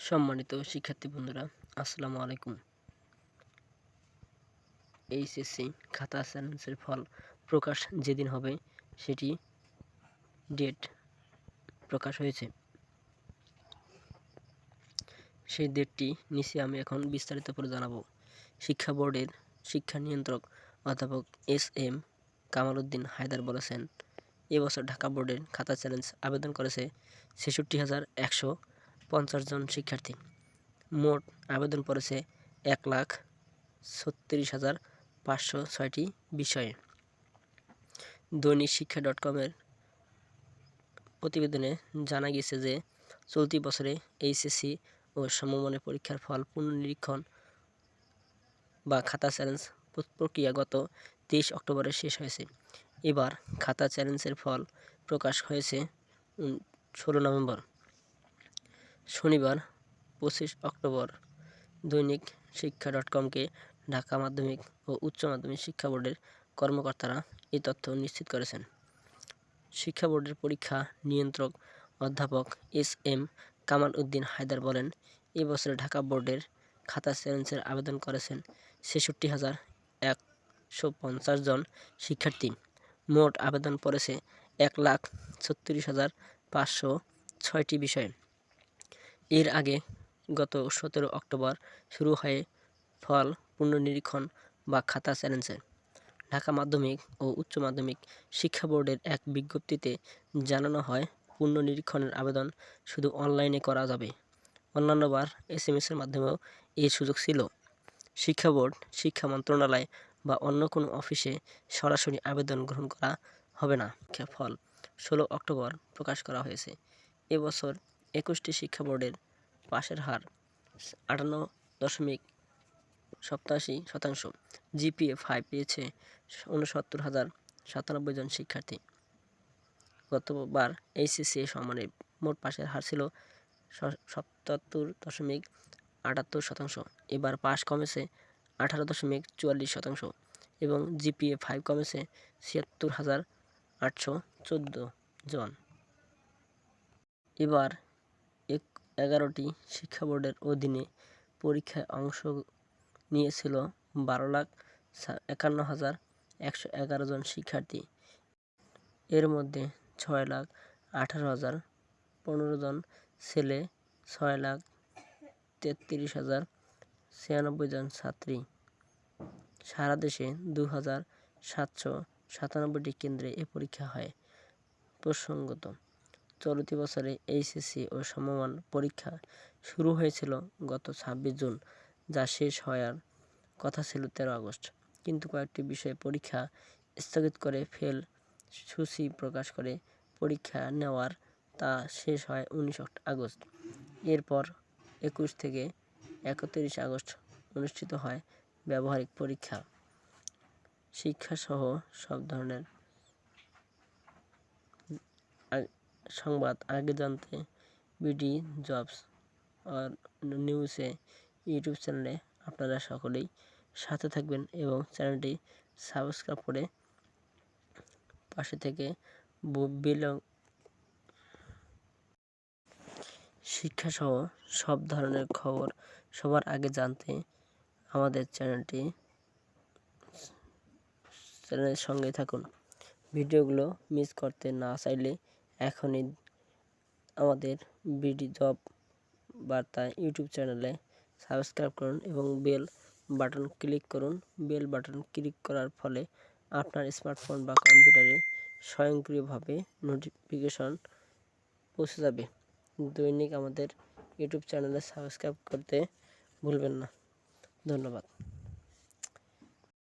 সম্মানিত শিক্ষার্থী বন্ধুরা, আসসালামু আলাইকুম। এইচএসসি খাতা চ্যালেঞ্জের ফল প্রকাশ যেদিন হবে, সেটি ডেট প্রকাশ হয়েছে। সেই ডেটটি নিচে আমি এখন বিস্তারিত করে জানাব। শিক্ষা বোর্ডের শিক্ষা নিয়ন্ত্রক অধ্যাপক এস এম কামাল উদ্দিন হায়দার বলেছেন এবছর ঢাকা বোর্ডের খাতা চ্যালেঞ্জ আবেদন করেছে ছেষট্টি হাজার একশো পঞ্চাশ জন শিক্ষার্থী। মোট আবেদন পড়েছে এক লাখ ছত্রিশ হাজার পাঁচশো ছয়টি বিষয়ে। দৈনিক শিক্ষা ডট কমের প্রতিবেদনে জানা গেছে যে, চলতি বছরে এইচএসসি ও সমমানের পরীক্ষার ফল পুনর্নিরীক্ষণ বা খাতা চ্যালেঞ্জ প্রক্রিয়া গত তেইশ অক্টোবরে শেষ হয়েছে। এবার খাতা চ্যালেঞ্জের ফল প্রকাশ হয়েছে ষোলো নভেম্বর। শনিবার, পঁচিশ অক্টোবর, দৈনিক শিক্ষা ডট কমকে ঢাকা মাধ্যমিক ও উচ্চ মাধ্যমিক শিক্ষা বোর্ডের কর্মকর্তারা এই তথ্য নিশ্চিত করেছেন। শিক্ষা বোর্ডের পরীক্ষা নিয়ন্ত্রক অধ্যাপক এস এম কামাল উদ্দিন হায়দার বলেন, এ এবছরে ঢাকা বোর্ডের খাতা চ্যালেঞ্জের আবেদন করেছেন ছেষট্টি হাজার একশো পঞ্চাশ জন শিক্ষার্থী। মোট আবেদন পড়েছে এক লাখ ছত্রিশ হাজার পাঁচশো ছয়টি বিষয়ে। এর আগে গত সতেরো অক্টোবর শুরু হয় ফল পুনর্নিরীক্ষণ বা খাতা চ্যালেঞ্জের। ঢাকা মাধ্যমিক ও উচ্চ মাধ্যমিক শিক্ষা বোর্ডের এক বিজ্ঞপ্তিতে জানানো হয়, পুনর্নিরীক্ষণের আবেদন শুধু অনলাইনে করা যাবে। অন্যান্যবার এস এম এসের মাধ্যমেও এই সুযোগ ছিল। শিক্ষা বোর্ড, শিক্ষা মন্ত্রণালয় বা অন্য কোনো অফিসে সরাসরি আবেদন গ্রহণ করা হবে না। ফল ষোলো অক্টোবর প্রকাশ করা হয়েছে। এবছর একুশটি শিক্ষা বোর্ডের পাশের হার, আটান্ন দশমিক সপ্তাশি শতাংশ। জিপিএ ফাইভ পেয়েছে উনসত্তর হাজার সাতানব্বই জন শিক্ষার্থী। গতবার এইচএসসি সম্মানের মোট পাশের হার ছিল সপ্তাত্তর দশমিক আটাত্তর শতাংশ। এবার পাশ কমেছে আঠারো দশমিক চুয়াল্লিশ শতাংশ এবং জিপিএ ফাইভ কমেছে ছিয়াত্তর হাজার আটশো চোদ্দ জন। এবার এক এগারোটি শিক্ষা বোর্ডের অধীনে পরীক্ষায় অংশ নিয়েছিল বারো লাখ একান্ন হাজার একশো এগারো জন শিক্ষার্থী। এর মধ্যে ছয় লাখ আঠারো হাজার পনেরো জন ছেলে, ছয় লাখ তেত্রিশ হাজার ছিয়ানব্বই জন ছাত্রী। সারা দেশে দু হাজার সাতশো সাতানব্বইটি কেন্দ্রে এ পরীক্ষা হয়। প্রসঙ্গত চলতি বছরে এইচএসসি ও সমমান পরীক্ষা শুরু হয়েছিল গত ছাব্বিশ জুন, যা শেষ হওয়ার কথা ছিল তেরো আগস্ট। কিন্তু কয়েকটি বিষয়ে পরীক্ষা স্থগিত করে ফেল সূচি প্রকাশ করে পরীক্ষা নেওয়ার, তা শেষ হয় উনিশ আগস্ট। এরপর একুশ থেকে একত্রিশ আগস্ট অনুষ্ঠিত হয় ব্যবহারিক পরীক্ষা। শিক্ষাসহ সব ধরনের সংবাদ আগে জানতে বিডি জবস আর নিউজে, ইউটিউব চ্যানেলে আপনারা সকলেই সাথে থাকবেন এবং চ্যানেলটি সাবস্ক্রাইব করে পাশে থেকে বিল শিক্ষাসহ সব ধরনের খবর সবার আগে জানতে আমাদের চ্যানেলটি চ্যানেলের সঙ্গে থাকুন। ভিডিওগুলো মিস করতে না চাইলে এখনই আমাদের বিডি জব বার্তা ইউটিউব চ্যানেলে সাবস্ক্রাইব করুন এবং বেল বাটন ক্লিক করুন। বেল বাটন ক্লিক করার ফলে আপনার স্মার্টফোন বা কম্পিউটারে স্বয়ংক্রিয়ভাবে নোটিফিকেশন পৌঁছে যাবে। দৈনিক আমাদের ইউটিউব চ্যানেলে সাবস্ক্রাইব করতে ভুলবেন না। ধন্যবাদ।